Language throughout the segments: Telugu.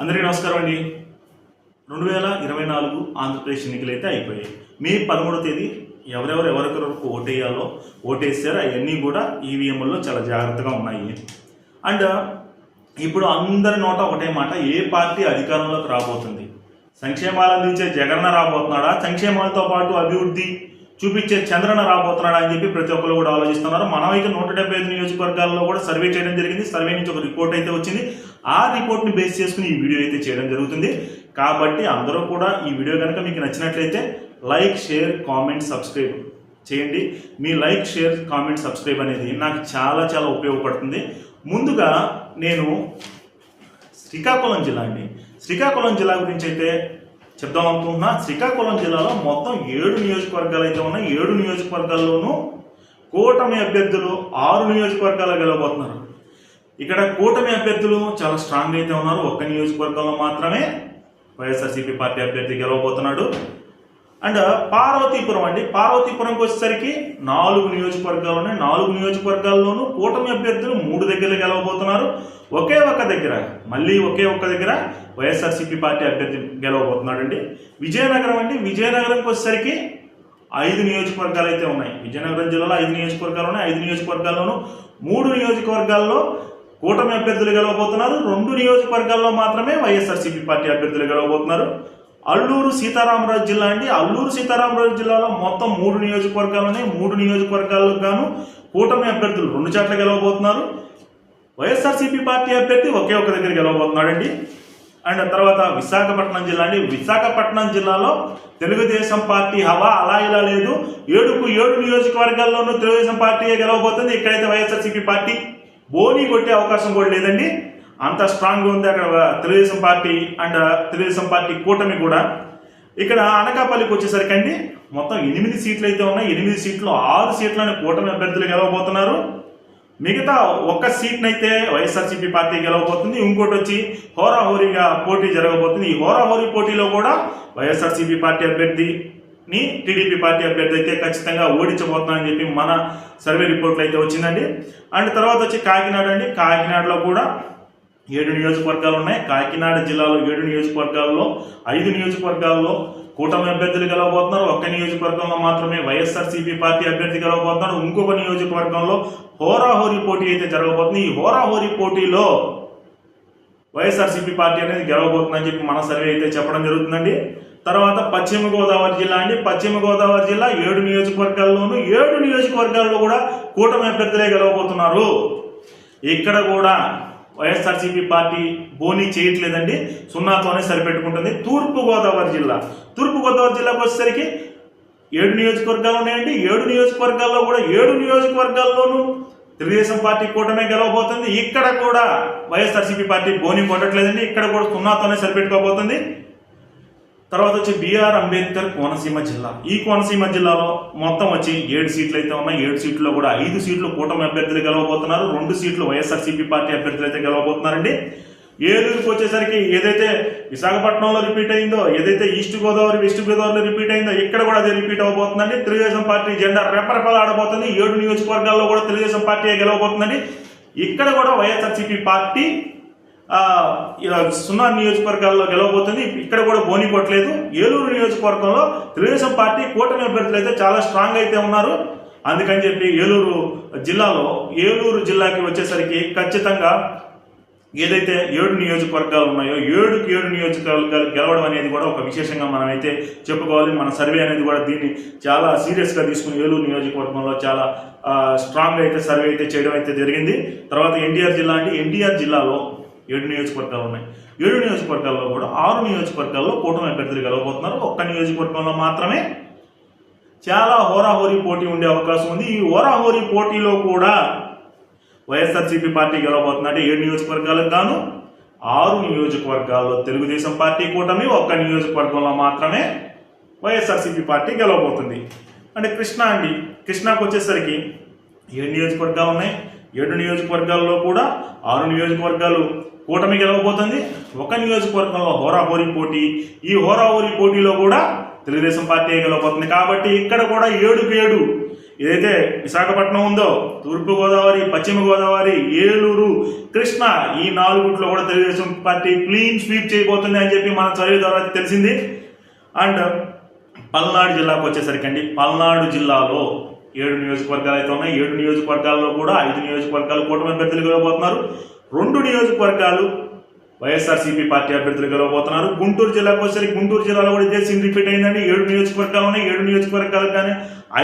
అందరికీ నమస్కారం అండి. రెండు వేల ఇరవై నాలుగు ఆంధ్రప్రదేశ్ ఎన్నికలు అయితే అయిపోయాయి. మే పదమూడో తేదీ ఎవరెవరు ఎవరెవరకు ఓటేయాలో ఓటేసారో అవన్నీ కూడా ఈవీఎంలో చాలా జాగ్రత్తగా ఉన్నాయి. అండ్ ఇప్పుడు అందరి నోట ఒకటే మాట ఏ పార్టీ అధికారంలోకి రాబోతుంది? సంక్షేమాలు అందించే జగన్న రాబోతున్నాడా? సంక్షేమాలతో పాటు అభివృద్ధి చూపించే చంద్రన రాబోతున్నాడా అని చెప్పి ప్రతి ఒక్కరు కూడా ఆలోచిస్తున్నారు. మనం అయితే నూట డెబ్బై ఐదు నియోజకవర్గాల్లో కూడా సర్వే చేయడం జరిగింది. సర్వే నుంచి ఒక రిపోర్ట్ అయితే వచ్చింది. ఆ రిపోర్ట్ని బేస్ చేసుకుని ఈ వీడియో అయితే చేయడం జరుగుతుంది. కాబట్టి అందరూ కూడా ఈ వీడియో కనుక మీకు నచ్చినట్లయితే లైక్ షేర్ కామెంట్ సబ్స్క్రైబ్ చేయండి. మీ లైక్ షేర్ కామెంట్ సబ్స్క్రైబ్ అనేది నాకు చాలా చాలా ఉపయోగపడుతుంది. ముందుగా నేను శ్రీకాకుళం జిల్లా అండి. శ్రీకాకుళం జిల్లా గురించి అయితే చెప్దాం అనుకుంటున్నా. శ్రీకాకుళం జిల్లాలో మొత్తం ఏడు నియోజకవర్గాలు అయితే ఉన్నాయి. ఏడు నియోజకవర్గాల్లోనూ కూటమి అభ్యర్థులు ఆరు నియోజకవర్గాలు గెలవబోతున్నారు. ఇక్కడ కూటమి అభ్యర్థులు చాలా స్ట్రాంగ్ అయితే ఉన్నారు. ఒక్క నియోజకవర్గంలో మాత్రమే వైఎస్ఆర్సీపీ పార్టీ అభ్యర్థి గెలవబోతున్నాడు. అండ్ పార్వతీపురం అండి. పార్వతీపురంకి వచ్చేసరికి నాలుగు నియోజకవర్గాల్లోనే ఉన్నాయి నాలుగు నియోజకవర్గాల్లోనూ కూటమి అభ్యర్థులు మూడు దగ్గర గెలవబోతున్నారు. ఒకే ఒక్క దగ్గర మళ్ళీ ఒకే ఒక్క దగ్గర వైఎస్ఆర్సీపీ పార్టీ అభ్యర్థి గెలవబోతున్నాడు అండి విజయనగరం అండి. విజయనగరంకి వచ్చేసరికి ఐదు నియోజకవర్గాలు అయితే ఉన్నాయి. విజయనగరం జిల్లాలో ఐదు నియోజకవర్గాలు ఉన్నాయి. ఐదు నియోజకవర్గాల్లోనూ మూడు నియోజకవర్గాల్లో కూటమి అభ్యర్థులు గెలవబోతున్నారు. రెండు నియోజకవర్గాల్లో మాత్రమే వైఎస్ఆర్సీపీ పార్టీ అభ్యర్థులు గెలవబోతున్నారు. అల్లూరు సీతారామరాజు జిల్లా అండి. అల్లూరు సీతారామరాజు జిల్లాలో మొత్తం మూడు నియోజకవర్గాలు ఉన్నాయి మూడు నియోజకవర్గాలకు గాను కూటమి అభ్యర్థులు రెండు చోట్ల గెలవబోతున్నారు. వైఎస్ఆర్సీపీ పార్టీ అభ్యర్థి ఒకే ఒక దగ్గర గెలవబోతున్నాడండి. అండ్ తర్వాత విశాఖపట్నం జిల్లా అండి. విశాఖపట్నం జిల్లాలో తెలుగుదేశం పార్టీ హవా అలా ఇలా లేదు. ఏడుకు ఏడు నియోజకవర్గాల్లోనూ తెలుగుదేశం పార్టీయే గెలవబోతుంది. ఇక్కడైతే వైఎస్ఆర్సీపీ పార్టీ బోని కొట్టే అవకాశం కూడా లేదండి. అంత స్ట్రాంగ్ ఉంది అక్కడ Telugu Desam party and Telugu Desam party కూటమి కూడా. ఇక్కడ అనకాపల్లికి వచ్చేసరికి అండి మొత్తం ఎనిమిది సీట్లు అయితే ఉన్నాయి. ఎనిమిది సీట్లు ఆరు సీట్లను కూటమి అభ్యర్థులు గెలవబోతున్నారు. మిగతా ఒక్క సీట్నైతే వైఎస్ఆర్సీపీ పార్టీ గెలవబోతుంది. ఇంకోటి వచ్చి హోరాహోరీగా పోటీ జరగబోతుంది. ఈ హోరాహోరీ పోటీలో కూడా వైఎస్ఆర్సీపీ పార్టీ అభ్యర్థి ని టీడీపీ పార్టీ అభ్యర్థి అయితే ఖచ్చితంగా ఓడించబోతున్నారని చెప్పి మన సర్వే రిపోర్ట్లు అయితే వచ్చిందండి. అండ్ తర్వాత వచ్చి కాకినాడ అండి. కాకినాడలో కూడా ఏడు నియోజకవర్గాలు ఉన్నాయి. కాకినాడ జిల్లాలో ఏడు నియోజకవర్గాల్లో ఐదు నియోజకవర్గాల్లో కూటమి అభ్యర్థులు గెలవబోతున్నారు. ఒక్క నియోజకవర్గంలో మాత్రమే వైఎస్ఆర్సీపీ పార్టీ అభ్యర్థి గెలవబోతున్నారు. ఇంకొక నియోజకవర్గంలో హోరాహోరీ పోటీ అయితే జరగబోతుంది. ఈ హోరాహోరీ పోటీలో వైఎస్ఆర్సీపీ పార్టీ అనేది గెలవబోతుందని చెప్పి మన సర్వే అయితే చెప్పడం జరుగుతుందండి. తర్వాత పశ్చిమ గోదావరి జిల్లా అండి. పశ్చిమ గోదావరి జిల్లా ఏడు నియోజకవర్గాల్లోనూ ఏడు నియోజకవర్గాల్లో కూడా కూటమి అభ్యర్థులే గెలవబోతున్నారు. ఇక్కడ కూడా వైఎస్ఆర్సీపీ పార్టీ బోనీ చేయట్లేదండి. సున్నాతోనే సరిపెట్టుకుంటుంది. తూర్పు గోదావరి జిల్లా. తూర్పు గోదావరి జిల్లాకు వచ్చేసరికి ఏడు నియోజకవర్గాలు ఉన్నాయండి. ఏడు నియోజకవర్గాల్లో కూడా ఏడు నియోజకవర్గాల్లోనూ తెలుగుదేశం పార్టీ కూటమే గెలవబోతుంది. ఇక్కడ కూడా వైఎస్ఆర్సీపీ పార్టీ బోని కొట్టట్లేదండి. ఇక్కడ కూడా సున్నాతోనే సరిపెట్టుకోబోతుంది. తర్వాత వచ్చి బిఆర్ అంబేద్కర్ కోనసీమ జిల్లా. ఈ కోనసీమ జిల్లాలో మొత్తం వచ్చి ఏడు సీట్లు అయితే ఉన్నాయి. ఏడు సీట్లో కూడా ఐదు సీట్లు కూటమి అభ్యర్థులు గెలవబోతున్నారు. రెండు సీట్లు వైఎస్ఆర్సీపీ పార్టీ అభ్యర్థులు అయితే గెలవబోతున్నారండి. ఏలూరుకి వచ్చేసరికి ఏదైతే విశాఖపట్నంలో రిపీట్ అయిందో ఏదైతే ఈస్ట్ గోదావరి వెస్ట్ గోదావరిలో రిపీట్ అయిందో ఇక్కడ కూడా అదే రిపీట్ అవబోతుందండి తెలుగుదేశం పార్టీ జెండా రెపరెపలు ఆడబోతుంది ఏడు నియోజకవర్గాల్లో కూడా తెలుగుదేశం పార్టీ గెలవబోతుందండి. ఇక్కడ కూడా వైఎస్ఆర్సీపీ పార్టీ ఇలా సున్నా నియోజకవర్గాల్లో గెలవబోతుంది. ఇక్కడ కూడా బోని కొట్టలేదు. ఏలూరు నియోజకవర్గంలో తెలుగుదేశం పార్టీ కూటమి అభ్యర్థులు అయితే చాలా స్ట్రాంగ్ అయితే ఉన్నారు. అందుకని చెప్పి ఏలూరు జిల్లాలో ఏలూరు జిల్లాకి వచ్చేసరికి ఖచ్చితంగా ఏదైతే ఏడు నియోజకవర్గాలు ఉన్నాయో ఏడుకి ఏడు నియోజకవర్గాలు గెలవడం అనేది కూడా ఒక విశేషంగా మనం అయితే చెప్పుకోవాలి. మన సర్వే అనేది కూడా దీన్ని చాలా సీరియస్గా తీసుకుని ఏలూరు నియోజకవర్గంలో చాలా స్ట్రాంగ్ అయితే సర్వే అయితే చేయడం అయితే జరిగింది. తర్వాత ఎన్టీఆర్ జిల్లా అంటే ఎన్టీఆర్ జిల్లాలో ఏడు నియోజకవర్గాలు ఉన్నాయి. ఏడు నియోజకవర్గాల్లో కూడా ఆరు నియోజకవర్గాల్లో కూటమి అభ్యర్థులు గెలవబోతున్నారు. ఒక్క నియోజకవర్గంలో మాత్రమే చాలా హోరాహోరీ పోటీ ఉండే అవకాశం ఉంది. ఈ హోరాహోరీ పోటీలో కూడా వైఎస్ఆర్సీపీ పార్టీ గెలవబోతుందంటే ఏడు నియోజకవర్గాలకు గాను ఆరు నియోజకవర్గాల్లో తెలుగుదేశం పార్టీ కూటమి ఒక్క నియోజకవర్గంలో మాత్రమే వైఎస్ఆర్సీపీ పార్టీ గెలవబోతుంది. అంటే కృష్ణా అండి కృష్ణాకు వచ్చేసరికి ఏడు నియోజకవర్గాలు ఉన్నాయి. ఏడు నియోజకవర్గాల్లో కూడా ఆరు నియోజకవర్గాలు కూటమి గెలవబోతుంది. ఒక నియోజకవర్గంలో హోరాహోరీ పోటీ. ఈ హోరాహోరీ పోటీలో కూడా తెలుగుదేశం పార్టీ గెలవబోతుంది? కాబట్టి ఇక్కడ కూడా ఏడుకు ఏడు. ఏదైతే విశాఖపట్నం ఉందో తూర్పు గోదావరి పశ్చిమ గోదావరి ఏలూరు కృష్ణా ఈ నాలుగుట్లో కూడా తెలుగుదేశం పార్టీ క్లీన్ స్వీప్ చేయబోతుంది అని చెప్పి మన చదివే తర్వాత తెలిసింది. అండ్ పల్నాడు జిల్లాకు వచ్చేసరికి అండి పల్నాడు జిల్లాలో ఏడు నియోజకవర్గాలు అయితే ఉన్నాయి. ఏడు నియోజకవర్గాల్లో కూడా ఐదు నియోజకవర్గాలు కూటమి అభ్యర్థులు గెలవబోతున్నారు. రెండు నియోజకవర్గాలు వైఎస్ఆర్సీపీ పార్టీ అభ్యర్థులు గెలవబోతున్నారు. గుంటూరు జిల్లాకు వచ్చేసరికి గుంటూరు జిల్లాలో కూడా ఇదే సీన్ రిపీట్ అయిందండి. ఏడు నియోజకవర్గాలు ఉన్నాయి. ఏడు నియోజకవర్గాలకు కానీ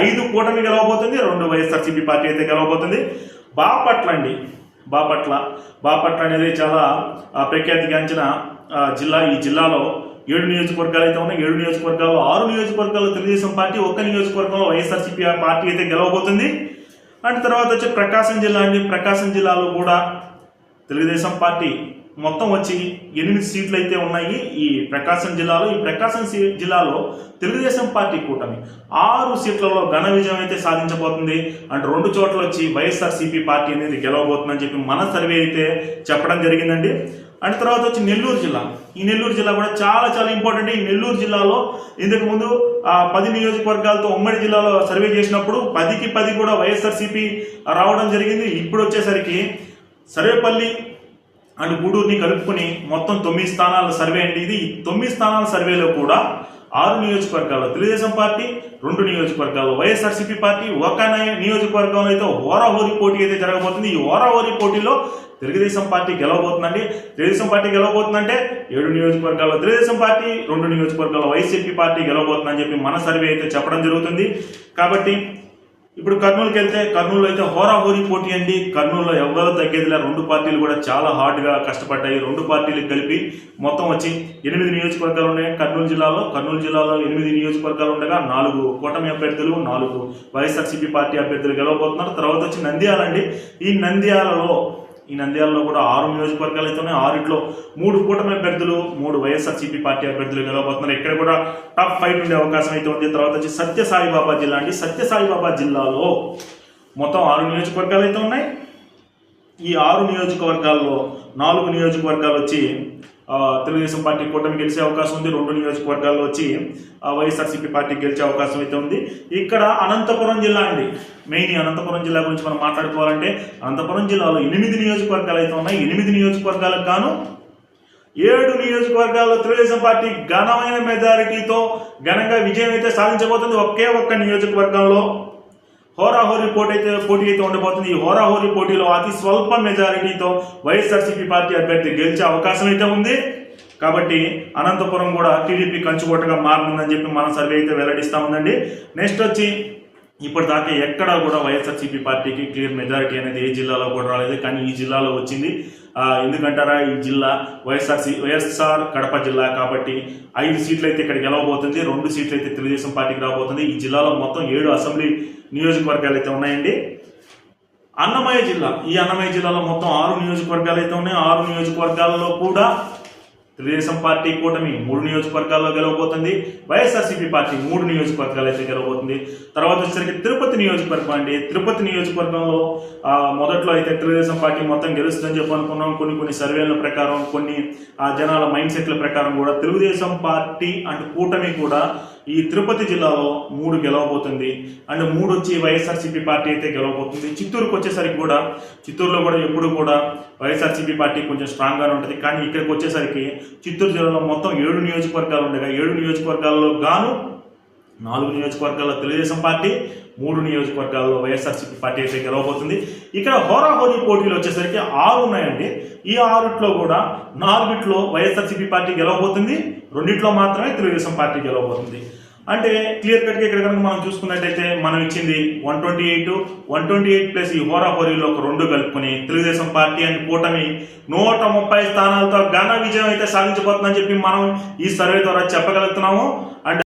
ఐదు కూటమి గెలవబోతుంది. రెండు వైఎస్ఆర్సీపీ పార్టీ అయితే గెలవబోతుంది. బాపట్ల అండి. బాపట్ల. బాపట్ల అనేది చాలా ఆ, ప్రఖ్యాతిగాంచిన జిల్లా. ఈ జిల్లాలో ఏడు నియోజకవర్గాలు అయితే ఉన్నాయి. ఏడు నియోజకవర్గాల్లో ఆరు నియోజకవర్గాల్లో తెలుగుదేశం పార్టీ ఒక్క నియోజకవర్గంలో వైఎస్ఆర్సీపీ పార్టీ అయితే గెలవబోతుంది. అండ్ తర్వాత వచ్చి ప్రకాశం జిల్లా అండి. ప్రకాశం జిల్లాలో కూడా తెలుగుదేశం పార్టీ మొత్తం వచ్చి ఎనిమిది సీట్లు అయితే ఉన్నాయి ఈ ప్రకాశం జిల్లాలో. ఈ ప్రకాశం సీ- జిల్లాలో తెలుగుదేశం పార్టీ కూటమి ఆరు సీట్లలో ఘన విజయం అయితే సాధించబోతుంది. అండ్ రెండు చోట్ల వచ్చి వైఎస్ఆర్సీపీ పార్టీ అనేది గెలవబోతుందని చెప్పి మన సర్వే అయితే చెప్పడం జరిగిందండి. అండ్ తర్వాత వచ్చి నెల్లూరు జిల్లా. ఈ నెల్లూరు జిల్లా కూడా చాలా చాలా ఇంపార్టెంట్. ఈ నెల్లూరు జిల్లాలో ఇంతకు ముందు పది నియోజకవర్గాలతో ఉమ్మడి జిల్లాలో సర్వే చేసినప్పుడు పదికి పది కూడా వైఎస్ఆర్సీపీ రావడం జరిగింది. ఇప్పుడు వచ్చేసరికి సర్వేపల్లి అండ్ గూడూరుని కలుపుకొని మొత్తం తొమ్మిది స్థానాల సర్వే అండి. ఇది తొమ్మిది స్థానాల సర్వేలో కూడా ఆరు నియోజకవర్గాల్లో తెలుగుదేశం పార్టీ రెండు నియోజకవర్గాల్లో వైఎస్ఆర్సీపీ పార్టీ ఒక నియోజకవర్గంలో అయితే హోరాహోరీ పోటీ అయితే జరగబోతుంది. ఈ హోరాహోరీ పోటీలో తెలుగుదేశం పార్టీ గెలవబోతుందండి. తెలుగుదేశం పార్టీ గెలవబోతుందంటే ఏడు నియోజకవర్గాల్లో తెలుగుదేశం పార్టీ రెండు నియోజకవర్గాల్లో వైసీపీ పార్టీ గెలవబోతుందని చెప్పి మన సర్వే అయితే చెప్పడం జరుగుతుంది. కాబట్టి ఇప్పుడు కర్నూలుకి వెళ్తే కర్నూలులో అయితే హోరాహోరీ పోటీ అండి. కర్నూలులో ఎవరు తగ్గేదిలా రెండు పార్టీలు కూడా చాలా హార్డ్గా కష్టపడ్డాయి. రెండు పార్టీలు కలిపి మొత్తం వచ్చి ఎనిమిది నియోజకవర్గాలు ఉన్నాయి. కర్నూలు జిల్లాలో కర్నూలు జిల్లాలో ఎనిమిది నియోజకవర్గాలు ఉండగా నాలుగు కూటమి అభ్యర్థులు నాలుగు వైఎస్ఆర్సీపీ పార్టీ అభ్యర్థులు గెలవబోతున్నారు. తర్వాత వచ్చి నంద్యాల అండి ఈ నంద్యాలలో ఈ నంద్యాలలో కూడా ఆరు నియోజకవర్గాలు అయితే ఉన్నాయి ఆరిట్లో మూడు కూటమి అభ్యర్థులు మూడు వైఎస్ఆర్సీపీ పార్టీ అభ్యర్థులు గెలవబోతున్నారు ఇక్కడ కూడా టాప్ ఫైవ్ ఉండే అవకాశం అయితే ఉంది. తర్వాత వచ్చి సత్య సాయిబాబా జిల్లా అండి. సత్య సాయిబాబా జిల్లాలో మొత్తం ఆరు నియోజకవర్గాలు అయితే ఉన్నాయి. ఈ ఆరు నియోజకవర్గాల్లో నాలుగు నియోజకవర్గాలు వచ్చి తెలుగుదేశం పార్టీ కూటమి గెలిచే అవకాశం ఉంది. రెండు నియోజకవర్గాల్లో వచ్చి ఆ, వైఎస్ఆర్సీపీ పార్టీ గెలిచే అవకాశం అయితే ఉంది. ఇక్కడ అనంతపురం జిల్లా అండి. మెయిన్ ఈ అనంతపురం జిల్లా గురించి మనం మాట్లాడుకోవాలంటే అనంతపురం జిల్లాలో ఎనిమిది నియోజకవర్గాలు అయితే ఉన్నాయి. ఎనిమిది నియోజకవర్గాలకు గాను ఏడు నియోజకవర్గాల్లో తెలుగుదేశం పార్టీ ఘనమైన మెజారిటీతో ఘనంగా విజయం అయితే సాధించబోతుంది. ఒకే ఒక్క నియోజకవర్గంలో హోరాహోరీ పోటీ అయితే పోటీ అయితే ఉండబోతుంది. ఈ హోరాహోరీ పోటీలో అతి స్వల్ప మెజారిటీతో వైఎస్ఆర్సీపీ పార్టీ అభ్యర్థి గెలిచే అవకాశం అయితే ఉంది. కాబట్టి అనంతపురం కూడా టీడీపీ కంచుకోటగా మారుతుందని చెప్పి మన సర్వే అయితే వెల్లడిస్తా ఉందండి. నెక్స్ట్ వచ్చి ఇప్పటిదాకా ఎక్కడా కూడా వైఎస్ఆర్సీపీ పార్టీకి క్లియర్ మెజారిటీ అనేది ఏ జిల్లాలో కూడా రాలేదు. కానీ ఈ జిల్లాలో వచ్చింది ఎందుకంటారా ఈ జిల్లా? వైఎస్ఆర్సీ వైఎస్ఆర్ కడప జిల్లా కాబట్టి ఐదు సీట్లు అయితే ఇక్కడ గెలవబోతుంది రెండు సీట్లు అయితే తెలుగుదేశం పార్టీకి రాబోతుంది. ఈ జిల్లాలో మొత్తం ఏడు అసెంబ్లీ నియోజకవర్గాలు అయితే ఉన్నాయండి. అన్నమయ్య జిల్లా ఈ అన్నమయ్య జిల్లాలో మొత్తం ఆరు నియోజకవర్గాలు అయితే ఉన్నాయి. ఆరు నియోజకవర్గాలలో కూడా తెలుగుదేశం పార్టీ కూటమి మూడు నియోజకవర్గాల్లో గెలవబోతుంది. వైఎస్ఆర్సీపీ పార్టీ మూడు నియోజకవర్గాలు అయితే గెలవబోతుంది. తర్వాత వచ్చేసరికి తిరుపతి నియోజకవర్గం అండి. తిరుపతి నియోజకవర్గంలో మొదట్లో అయితే తెలుగుదేశం పార్టీ మొత్తం గెలుస్తుందని చెప్పి అనుకున్నాం. కొన్ని కొన్ని సర్వేల ప్రకారం కొన్ని జనాల మైండ్ సెట్ల ప్రకారం కూడా తెలుగుదేశం పార్టీ అండ్ కూటమి కూడా ఈ తిరుపతి జిల్లాలో మూడు గెలవబోతుంది. అండ్ మూడు వచ్చి వైఎస్ఆర్సీపీ పార్టీ అయితే గెలవబోతుంది. చిత్తూరుకు వచ్చేసరికి కూడా చిత్తూరులో కూడా ఎప్పుడు కూడా వైఎస్ఆర్సీపీ పార్టీ కొంచెం స్ట్రాంగ్గానే ఉంటుంది. కానీ ఇక్కడికి వచ్చేసరికి చిత్తూరు జిల్లాలో మొత్తం ఏడు నియోజకవర్గాలు ఉండగా ఏడు నియోజకవర్గాల్లో గాను నాలుగు నియోజకవర్గాల్లో తెలుగుదేశం పార్టీ మూడు నియోజకవర్గాల్లో వైఎస్ఆర్సీపీ పార్టీ అయితే గెలవబోతుంది. ఇక్కడ హోరాహోరీ పోటీలు వచ్చేసరికి ఆరు ఉన్నాయండి. ఈ ఆరుట్లో కూడా నాలుగిట్లో వైఎస్ఆర్సీపీ పార్టీ గెలవబోతుంది రెండిట్లో మాత్రమే తెలుగుదేశం పార్టీ గెలవబోతుంది. అంటే క్లియర్ కట్గా ఇక్కడ కనుక మనం చూసుకున్నట్టయితే మనం ఇచ్చింది one twenty eight one twenty eight plus ఈ హోరాహోరీలో ఒక రెండు కలుపుకొని తెలుగుదేశం పార్టీ అండ్ కూటమి నూట ముప్పై స్థానాలతో ఘన విజయం అయితే సాధించబోతుందని చెప్పి మనం ఈ సర్వే ద్వారా చెప్పగలుగుతున్నాము. అండ్